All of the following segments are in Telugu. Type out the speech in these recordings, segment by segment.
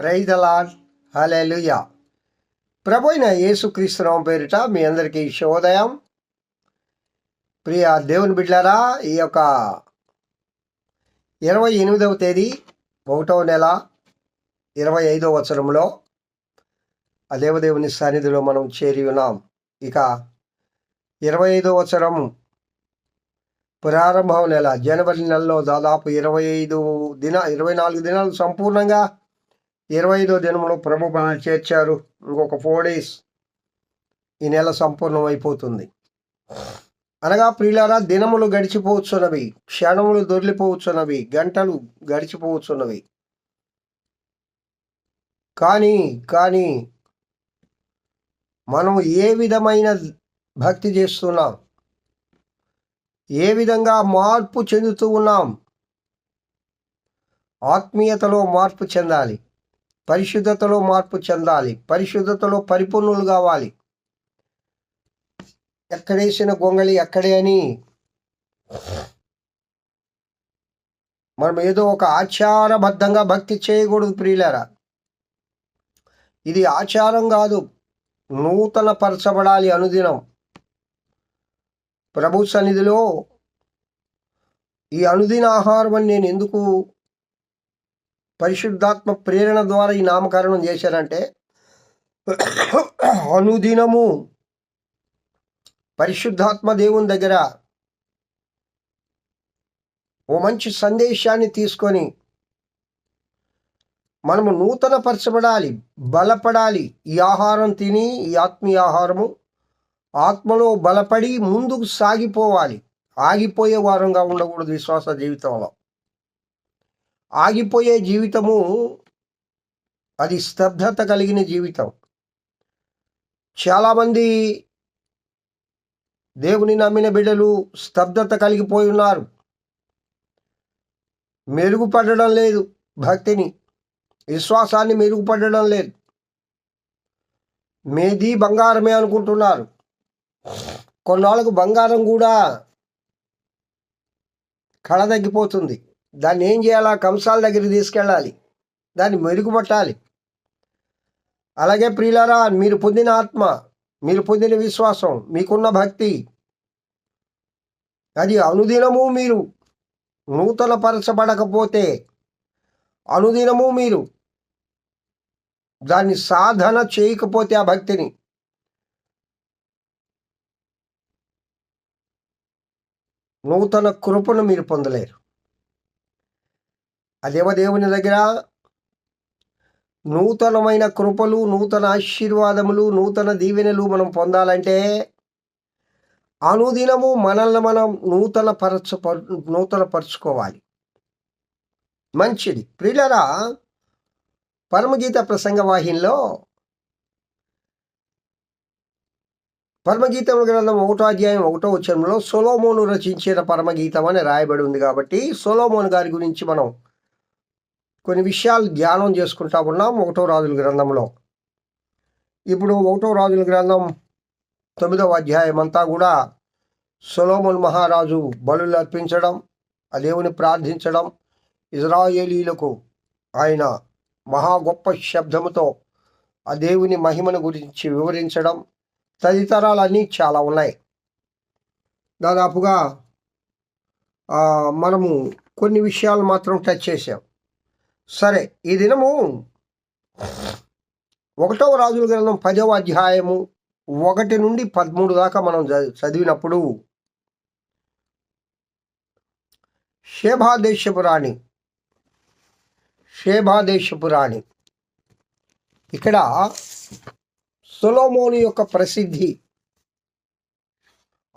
ప్రైజ్ అలాడ్ హలెలుయా ప్రభు అయిన యేసుక్రీస్తునామ పేరిట మీ అందరికీ శుభోదయం. ప్రియ దేవుని బిడ్డారా ఈ యొక్క ఇరవై ఎనిమిదవ తేదీ ఒకటవ నెల ఇరవై ఐదవ వచనంలో ఆ దేవదేవుని సన్నిధిలో మనం చేరి ఉన్నాం. ఇక ఇరవై ఐదవ వచనం ప్రారంభం నెల జనవరి నెలలో దాదాపు ఇరవై ఐదు దిన ఇరవై నాలుగు దినాలు సంపూర్ణంగా ఇరవై ఐదో దినంలో ప్రభు మనల్ని చేర్చారు. ఇంకొక ఫోర్ డేస్ ఈ నెల సంపూర్ణమైపోతుంది. అనగా ప్రియులారా దినములు గడిచిపోవచ్చున్నవి క్షణములు దొరికిపోవచ్చున్నవి గంటలు గడిచిపోవచ్చున్నవి కానీ కానీ మనం ఏ విధమైన భక్తి చేస్తున్నాం? ఏ విధంగా మార్పు చెందుతూ ఉన్నాం? ఆత్మీయతలో మార్పు చెందాలి. పరిశుద్ధతలో మార్పు చెందాలి. పరిశుద్ధతలో పరిపూర్ణులు కావాలి. ఎక్కడేసిన గొంగళి ఎక్కడే అని మనం ఏదో ఒక ఆచారబద్ధంగా భక్తి చేయకూడదు ప్రియులారా. ఇది ఆచారం కాదు. నూతన పరచబడాలి అనుదినం. ప్రభు సన్నిధిలో ఈ అనుదిన ఆహారం అని నేను ఎందుకు పరిశుద్ధాత్మ ప్రేరణ ద్వారా ఈ నామకరణం చేశారంటే అనుదినము పరిశుద్ధాత్మ దేవుని దగ్గర ఓ మంచి సందేశాన్ని తీసుకొని మనము నూతన పరచబడాలి బలపడాలి. ఈ ఆహారం తిని ఈ ఆత్మీయ ఆహారము ఆత్మలో బలపడి ముందుకు సాగిపోవాలి. ఆగిపోయే వారంగా ఉండకూడదు విశ్వాస జీవితంలో. ఆగిపోయే జీవితము అది స్తబ్దత కలిగిన జీవితం. చాలామంది దేవుని నమ్మిన బిడ్డలు స్తబ్దత కలిగిపోయి ఉన్నారు. మెరుగుపడడం లేదు భక్తిని విశ్వాసాన్ని మెరుగుపడడం లేదు. మేది బంగారమే అనుకుంటున్నారు. కొన్నాళ్ళకు బంగారం కూడా కళ తగ్గిపోతుంది. దాన్ని ఏం చేయాలా? కంసాల దగ్గరికి తీసుకెళ్ళాలి. దాన్ని మెరుగుపట్టాలి. అలాగే ప్రియులరా మీరు పొందిన ఆత్మ మీరు పొందిన విశ్వాసం మీకున్న భక్తి అది అనుదినము మీరు. నూతన పరచబడకపోతే అనుదినము మీరు. దాన్ని సాధన చేయకపోతే ఆ భక్తిని. నూతన కృపను మీరు పొందలేరు. అదేవ దేవుని దగ్గర నూతనమైన కృపలు నూతన ఆశీర్వాదములు నూతన దీవెనలు మనం పొందాలంటే అనుదినము మనల్ని మనం నూతన పరచ నూతన పరుచుకోవాలి మంచిది. ప్రియులరా పరమగీత ప్రసంగ వాహినిలో పరమగీతం గ్రంథం ఒకటో అధ్యాయం ఒకటో వచ్చరంలో సొలోమోను రచించిన పరమగీతం అని రాయబడి ఉంది కాబట్టి సొలోమోను గారి గురించి మనం కొన్ని విషయాలు ధ్యానం చేసుకుంటా ఉన్నాం ఒకటో రాజుల గ్రంథంలో. ఇప్పుడు ఒకటో రాజుల గ్రంథం తొమ్మిదవ అధ్యాయం అంతా కూడా సొలోమన్ మహారాజు బలులు అర్పించడం ఆ దేవుని ప్రార్థించడం ఇజ్రాయేలీలకు ఆయన మహా గొప్ప శబ్దముతో ఆ దేవుని మహిమను గురించి వివరించడం తదితరాలన్నీ చాలా ఉన్నాయి. దాదాపుగా మనము కొన్ని విషయాలు మాత్రం టచ్ చేసాం సరే ఈ దినము ఒకటవ రాజుల గ్రంథం పదవ అధ్యాయము ఒకటి నుండి పదమూడు దాకా మనం చదివినప్పుడు శేభాదేశపు రాణి శేభాదేశపు రాణి. ఇక్కడ సొలోమోని యొక్క ప్రసిద్ధి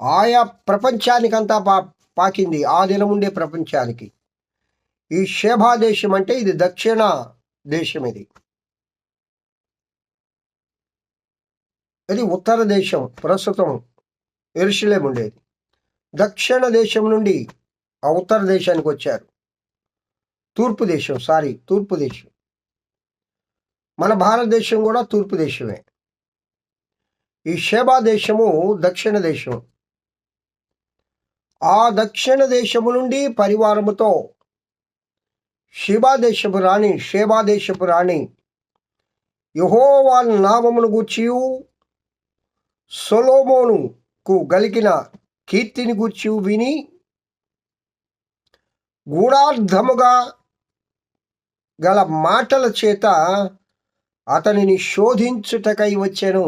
ఆయా ప్రపంచానికంతా పా పాకింది ఆ దినముండే ప్రపంచానికి. ఈ షేభా దేశం అంటే ఇది దక్షిణ దేశం ఇది. ఇది ఉత్తర దేశం ప్రస్తుతం ఎరుషులేం ఉండేది. దక్షిణ దేశం నుండి ఆ ఉత్తర దేశానికి వచ్చారు. తూర్పు దేశం సారీ తూర్పు దేశం. మన భారతదేశం కూడా తూర్పు దేశమే. ఈ షేబా దేశము దక్షిణ దేశం. ఆ దక్షిణ దేశము నుండి పరివారముతో శిబా దేశపు రాణి షేబా దేశపు రాణి యహోవా నామమును గూర్చియు సొలోమోనుకు గలిగిన కీర్తిని గూర్చి విని గూఢార్థముగా గల మాటల చేత అతనిని శోధించుటకై వచ్చాను.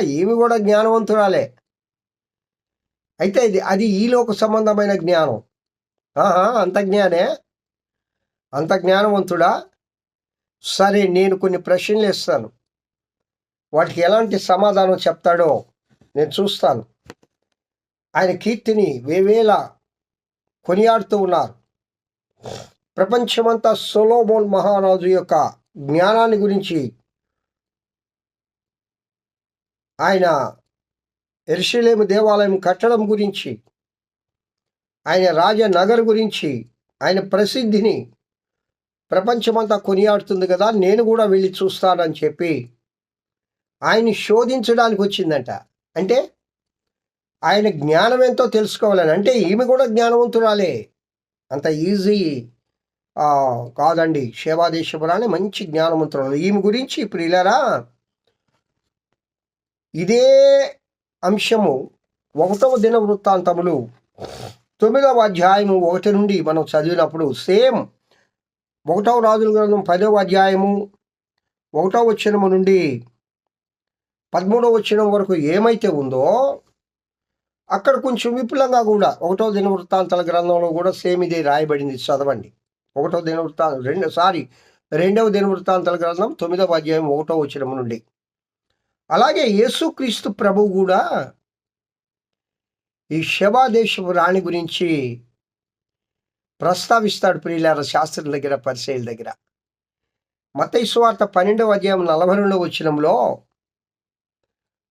ఏమి కూడా జ్ఞానవంతురాలే. అయితే ఇది అది ఈలోక సంబంధమైన జ్ఞానం. అంత జ్ఞానే? అంత జ్ఞానవంతుడా? సరే నేను కొన్ని ప్రశ్నలు ఇస్తాను వాటికి ఎలాంటి సమాధానం చెప్తాడో నేను చూస్తాను. ఆయన కీర్తిని వేవేళ కొనియాడుతూ ఉన్నారు. ప్రపంచమంతా సొలోమోన్ మహారాజు యొక్క జ్ఞానాన్ని గురించి ఆయన ఎరుషలేము దేవాలయం కట్టడం గురించి ఆయన రాజనగర్ గురించి ఆయన ప్రసిద్ధిని ప్రపంచమంతా కొనియాడుతుంది కదా నేను కూడా వెళ్ళి చూస్తానని చెప్పి ఆయన్ని శోధించడానికి వచ్చిందంట. అంటే ఆయన జ్ఞానం ఎంతో తెలుసుకోవాలని. అంటే ఈమె కూడా జ్ఞానవంతురాలే. అంత ఈజీ కాదండి. శేవాదేశపురాన్ని మంచి జ్ఞానవంతురాలు. ఈమె గురించి ఇప్పుడు ఇలారా? ఇదే అంశము ఒకటవ దిన వృత్తాంతములు తొమ్మిదవ అధ్యాయము ఒకటి నుండి మనం చదివినప్పుడు సేమ్ ఒకటవ రాజుల గ్రంథం పదవ అధ్యాయము ఒకటవ వచ్చినము నుండి పదమూడవ వచ్చినం వరకు ఏమైతే ఉందో అక్కడ కొంచెం విపులంగా కూడా ఒకటో దిన వృత్తాంతాల గ్రంథంలో కూడా సేమ్ ఇదే రాయబడింది. చదవండి. ఒకటో దిన వృత్తాంతం రెండు సారీ రెండవ దినవృత్తాంతాల గ్రంథం తొమ్మిదవ అధ్యాయం ఒకటో వచ్చినము నుండి. అలాగే యేసుక్రీస్తు ప్రభు కూడా ఈ శవాదేశపు రాణి గురించి ప్రస్తావిస్తాడు ప్రియులార శాస్త్రుల దగ్గర పరిశీల దగ్గర. మతైస్వార్త పన్నెండవ అధ్యాయం నలభై రెండవ వచ్చినంలో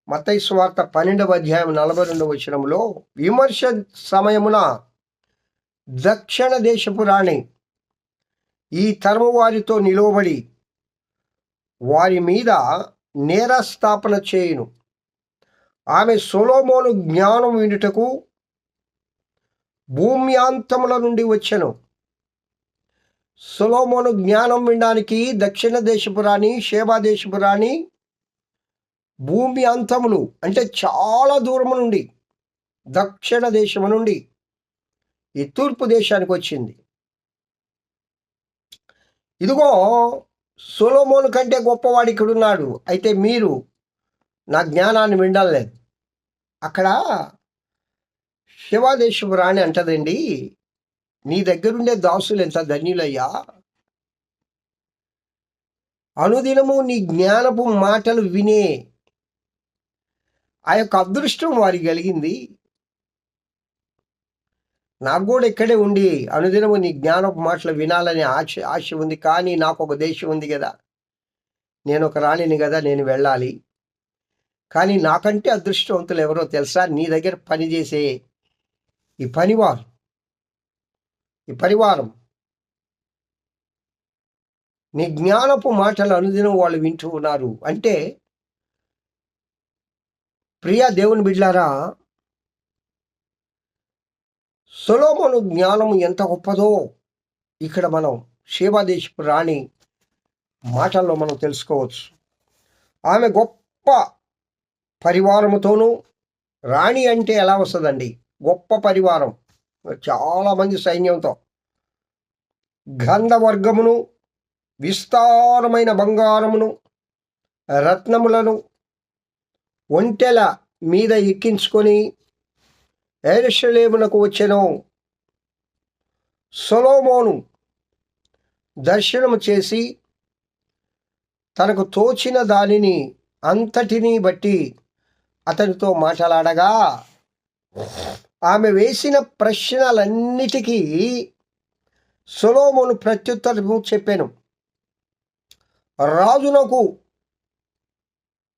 మతైస్వార్త పన్నెండవ అధ్యాయం నలభై రెండవ వచ్చినంలో విమర్శ సమయమున దక్షిణ దేశపు రాణి ఈ తరము వారితో నిలువబడి వారి మీద నేరస్థాపన చేయును. ఆమె సొలోమోను జ్ఞానం వినుటకు భూమ్యాంతముల నుండి వచ్చెను. సొలోమోను జ్ఞానం వినడానికి దక్షిణ దేశపు రాణి షేబా దేశపు రాణి భూమి అంతములు అంటే చాలా దూరము నుండి దక్షిణ దేశము నుండి ఈ తూర్పు దేశానికి వచ్చింది. ఇదిగో సొలోమోను కంటే గొప్పవాడు ఇక్కడ ఉన్నాడు అయితే మీరు నా జ్ఞానాన్ని వినలేదు అక్కడ శివాదేశపు రాణి అంటదండి నీ దగ్గరుండే దాసులు ఎంత ధన్యులయ్యా? అనుదినము నీ జ్ఞానపు మాటలు వినే ఆ యొక్క అదృష్టం వారికి కలిగింది. నాకు కూడా ఇక్కడే ఉండి అనుదినము నీ జ్ఞానపు మాటలు వినాలని ఆశ ఆశ ఉంది కానీ నాకు ఒక దేశం ఉంది కదా. నేను ఒక రాణిని కదా నేను వెళ్ళాలి. కానీ నాకంటే అదృష్టవంతులు ఎవరో తెలుసా? నీ దగ్గర పనిచేసే ఈ పనివారు ఈ పరివారం నీ జ్ఞానపు మాటలు అనుదినం వాళ్ళు వింటూ ఉన్నారు. అంటే ప్రియా దేవుని బిడ్లారా సులోమును జ్ఞానము ఎంత గొప్పదో ఇక్కడ మనం శివాదేశపు రాణి మాటల్లో మనం తెలుసుకోవచ్చు. ఆమె గొప్ప పరివారముతోనూ రాణి అంటే ఎలా వస్తుందండి? గొప్ప పరివారం. చాలామంది సైన్యంతో. గంధవర్గమును విస్తారమైన బంగారమును రత్నములను ఒంటెల మీద ఎక్కించుకొని ఎరుషలేమునకు వచ్చెను. సొలోమోను దర్శనము చేసి తనకు తోచిన దానిని అంతటినీ బట్టి అతనితో మాట్లాడగా ఆమె వేసిన ప్రశ్నలన్నిటికీ సొలోమోను ప్రత్యుత్తరము చెప్పాను. రాజునకు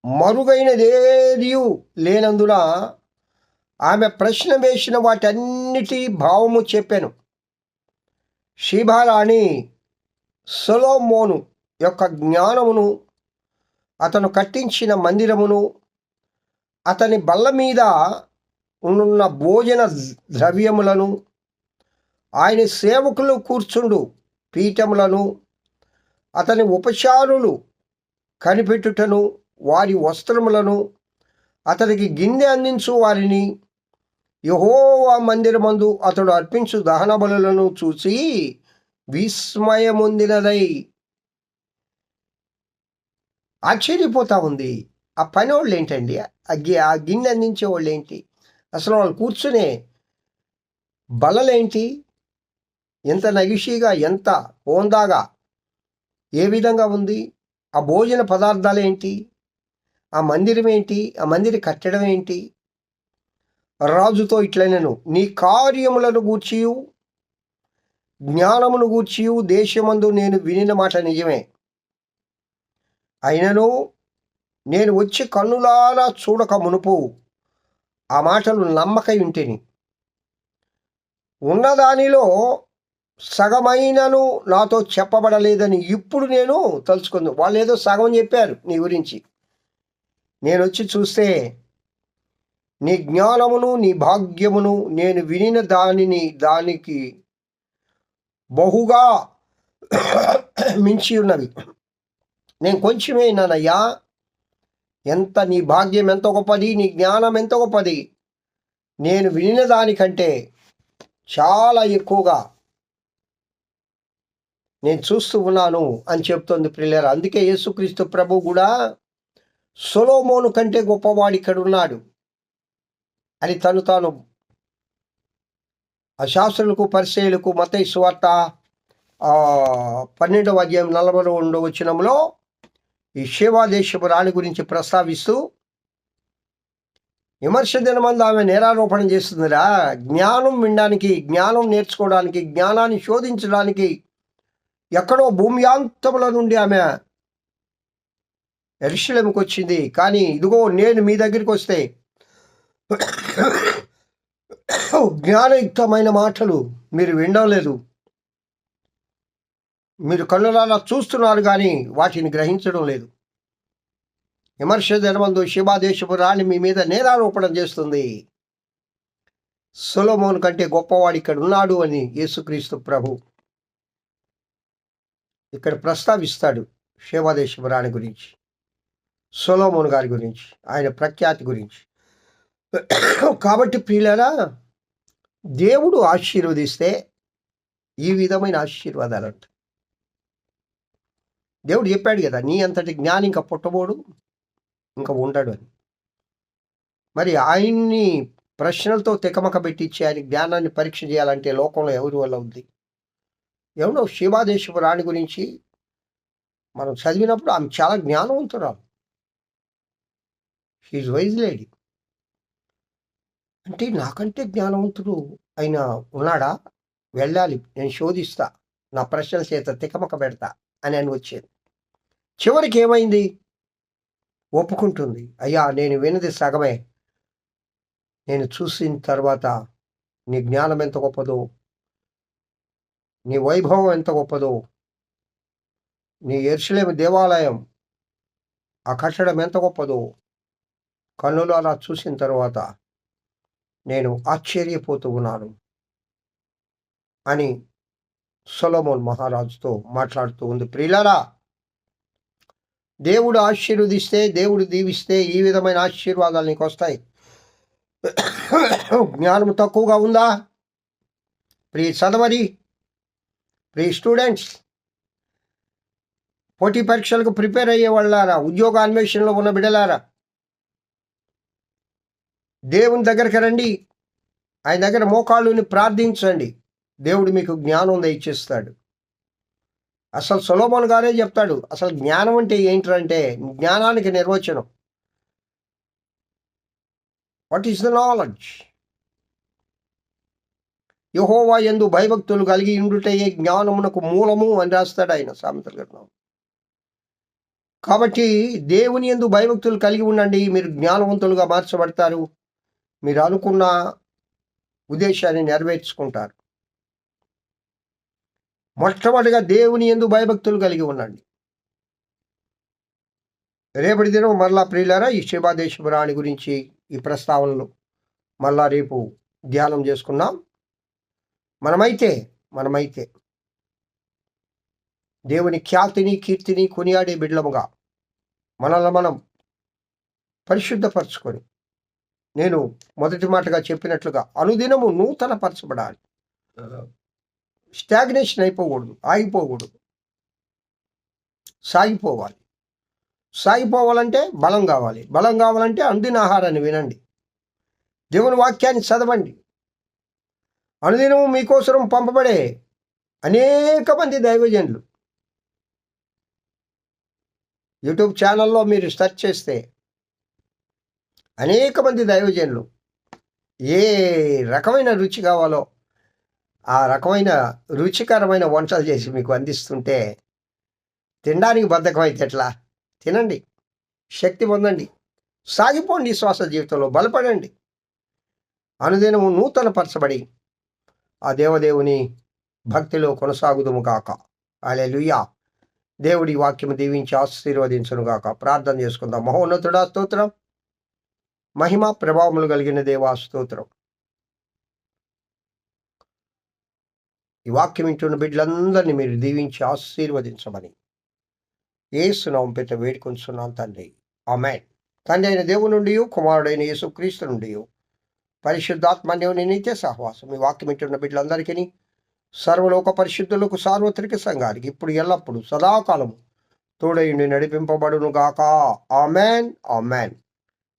మరుగైనదేదియు లేనందున ఆమె ప్రశ్న వేసిన వాటన్నిటి భావము చెప్పాను. శిభారాణి సొలోమోను యొక్క జ్ఞానమును అతను కట్టించిన మందిరమును అతని బల్ల మీద ఉన్న భోజన ద్రవ్యములను ఆయన సేవకులు కూర్చుండు పీఠములను అతని ఉపచారులు కనిపెట్టుటను వారి వస్త్రములను అతనికి గిన్నె అందించు వారిని. యహోవా మందిరమందు అతడు అర్పించు దహన బలులను చూసి విస్మయముందినదై ఆశ్చర్యపోతా ఉంది. ఆ పని వాళ్ళు ఏంటండి ఆ గి ఆ గిన్నె అందించే వాళ్ళు ఏంటి అసలు వాళ్ళు కూర్చునే బలలేంటి? ఎంత నగిషిగా ఎంత హోందాగా ఏ విధంగా ఉంది? ఆ భోజన పదార్థాలు ఏంటి ఆ మందిరం ఏంటి ఆ మందిర కట్టడం ఏంటి రాజుతో ఇట్లనెను నీ కార్యములను గూర్చియు జ్ఞానమును గూర్చియు దేశమందు నేను వినిన మాట నిజమే. అయినను నేను వచ్చి కన్నులారా చూడక మునుపు ఆ మాటలు నమ్మక ఉంటేని. ఉన్నదానిలో సగమైనను నాతో చెప్పబడలేదని ఇప్పుడు నేను తలుచుకుంది. వాళ్ళు ఏదో సగం చెప్పారు నీ గురించి. నేను వచ్చి చూస్తే నీ జ్ఞానమును నీ భాగ్యమును నేను వినిన దానిని దానికి బహుగా మించి ఉన్నవి. నేను కొంచెమే విన్నానయ్యా ఎంత నీ భాగ్యం ఎంత గొప్పది నీ జ్ఞానం ఎంత గొప్పది. నేను వినిన దానికంటే చాలా ఎక్కువగా నేను చూస్తూ ఉన్నాను అని చెప్తోంది ప్రిల్లర్ అందుకే యేసుక్రీస్తు ప్రభు కూడా సొలోమోను కంటే గొప్పవాడు ఇక్కడ ఉన్నాడు అని తను తాను శాస్త్రులకు పరిచయులకు మత స్వార్త పన్నెండవ అధ్యాయం నలభై రెండవ వచనంలో ఈ శివాదేశపు రాణి గురించి ప్రస్తావిస్తూ విమర్శ దినమందు ఆమె నేరారోపణ చేస్తుందిరా. జ్ఞానం వినడానికి జ్ఞానం నేర్చుకోవడానికి జ్ఞానాన్ని శోధించడానికి ఎక్కడో భూమ్యాంతముల నుండి ఆమె ఎరుశలంకి వచ్చింది. కానీ ఇదిగో నేను మీ దగ్గరికి వస్తే జ్ఞానయుక్తమైన మాటలు మీరు వినడం లేదు. మీరు కన్నులారా చూస్తున్నారు కానీ వాటిని గ్రహించడం లేదు. విమర్శ ధర్మందు శివాదేశపు రాణి మీ మీద నేరారోపణ చేస్తుంది. సొలోమోన్ కంటే గొప్పవాడు ఇక్కడ ఉన్నాడు అని యేసుక్రీస్తు ప్రభు ఇక్కడ ప్రస్తావిస్తాడు శివాదేశపు రాణి గురించి సొలోమోన్ గారి గురించి ఆయన ప్రఖ్యాతి గురించి. కాబట్టి ప్రియులరా దేవుడు ఆశీర్వదిస్తే ఈ విధమైన ఆశీర్వాదాలు అంట దేవుడు చెప్పాడు కదా నీ అంతటి జ్ఞాని ఇంకా పుట్టబోడు ఇంకా ఉండడు అని. మరి ఆయన్ని ప్రశ్నలతో తికమక పెట్టించి ఆయన జ్ఞానాన్ని పరీక్ష చేయాలంటే లోకంలో ఎవరి వల్ల ఉంది? ఎవడో శివాదేశపు రాణి గురించి మనం చదివినప్పుడు ఆమె చాలా జ్ఞానవంతురాలు. షీఈ్ వైజ్ లేడీ అంటే నాకంటే జ్ఞానవంతుడు ఆయన ఉన్నాడా? వెళ్ళాలి నేను శోధిస్తా నా ప్రశ్నల చేత తికమక పెడతా. అని అని వచ్చేది చివరికి ఏమైంది? ఒప్పుకుంటుంది. అయ్యా నేను విన్నది సగమే. నేను చూసిన తర్వాత నీ జ్ఞానం ఎంత గొప్పదో నీ వైభవం ఎంత గొప్పదో నీ ఎరుసలేమి దేవాలయం ఆ కట్టడం ఎంత గొప్పదో కన్నులు అలా చూసిన తర్వాత నేను ఆశ్చర్యపోతూ ఉన్నాను అని సొలమోన్ మహారాజుతో మాట్లాడుతూ ఉంది. ప్రియులారా దేవుడు ఆశీర్వదిస్తే దేవుడు దీవిస్తే ఈ విధమైన ఆశీర్వాదాలు నీకు వస్తాయి. జ్ఞానం తక్కువగా ఉందా? ప్రియ చదవరి ప్రియ స్టూడెంట్స్ పోటీ పరీక్షలకు ప్రిపేర్ అయ్యే వాళ్ళారా? ఉద్యోగ అన్వేషణలో ఉన్న బిడలారా దేవుని దగ్గరికి రండి. ఆయన దగ్గర మోకాళ్ళుని ప్రార్థించండి. దేవుడు మీకు జ్ఞానం దయచేస్తాడు అసలు సొలోమోన్ గారే చెప్తాడు అసలు జ్ఞానం అంటే ఏంటంటే జ్ఞానానికి నిర్వచనం. వాట్ ఈస్ ద నాలెడ్జ్ యహోవా ఎందు భయభక్తులు కలిగి ఉండుటయే జ్ఞానమునకు మూలము అని రాస్తాడు ఆయన సామెతలు గ్రంథం. కాబట్టి దేవుని ఎందు భయభక్తులు కలిగి ఉండండి మీరు జ్ఞానవంతులుగా మార్చబడతారు. మీరు అనుకున్న ఉద్దేశాన్ని నెరవేర్చుకుంటారు. మొట్టమొదటిగా దేవుని ఎందు భయభక్తులు కలిగి ఉండండి. రేపటి దినం మరలా ప్రియులారా ఈ శివాదేశ్వరాణి గురించి ఈ ప్రస్తావనలు మళ్ళా రేపు ధ్యానం చేసుకున్నాం మనమైతే మనమైతే దేవుని ఖ్యాతిని కీర్తిని కొనియాడే బిడ్లముగా మనల్ని మనం పరిశుద్ధపరచుకొని నేను మొదటి మాటగా చెప్పినట్లుగా అనుదినము నూతన పరచబడాలి స్టాగ్నేషన్ అయిపోకూడదు ఆగిపోకూడదు. సాగిపోవాలి. సాగిపోవాలంటే బలం కావాలి. బలం కావాలంటే అందిన ఆహారాన్ని వినండి. దేవుని వాక్యాన్ని చదవండి. అనుదినము మీకోసరం పంపబడే అనేక మంది దైవజనులు. యూట్యూబ్ ఛానల్లో మీరు సెర్చ్ చేస్తే అనేక మంది దైవజనులు ఏ రకమైన రుచి కావాలో ఆ రకమైన రుచికరమైన వంటలు చేసి మీకు అందిస్తుంటే తినడానికి బద్ధకం అయితే ఎట్లా? తినండి. శక్తి పొందండి. సాగిపోండి శ్వాస జీవితంలో. బలపడండి. అనుదినము నూతన పరచబడి ఆ దేవదేవుని భక్తిలో కొనసాగుదుము అలే లుయ్యా దేవుడి వాక్యము దీవించి ఆశీర్వదించును గాక. ప్రార్థన చేసుకుందాం. మహోన్నతుడా స్తోత్రం. మహిమ ప్రభావములు కలిగిన దేవా స్తోత్రం. ఈ వాక్యం వింటున్న బిడ్డలందరినీ మీరు దీవించి ఆశీర్వదించమని. ఏసునామం పెద్ద వేడుకొంచున్నాను తండ్రి. ఆమెన్. తండ్రి అయిన దేవుడి నుండి కుమారుడైన యేసుక్రీస్తు నుండి పరిశుద్ధాత్మ దేవుని నిత్య సహవాసం. ఈ వాక్యం వింటున్న బిడ్డలందరికీ సర్వలోక పరిశుద్ధులకు సార్వత్రిక సంఘానికి ఇప్పుడు ఎల్లప్పుడు సదాకాలము తోడయుండి నడిపింపబడును గాక amen. Amen.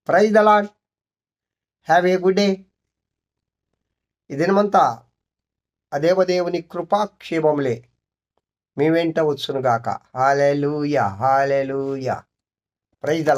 Praise the lord have a good day. ఈ దినమంతా ఆ దేవదేవుని కృపాక్షేమములే మీ వెంట వచ్చునుగాక. Hallelujah hallelujah. ప్రైజ్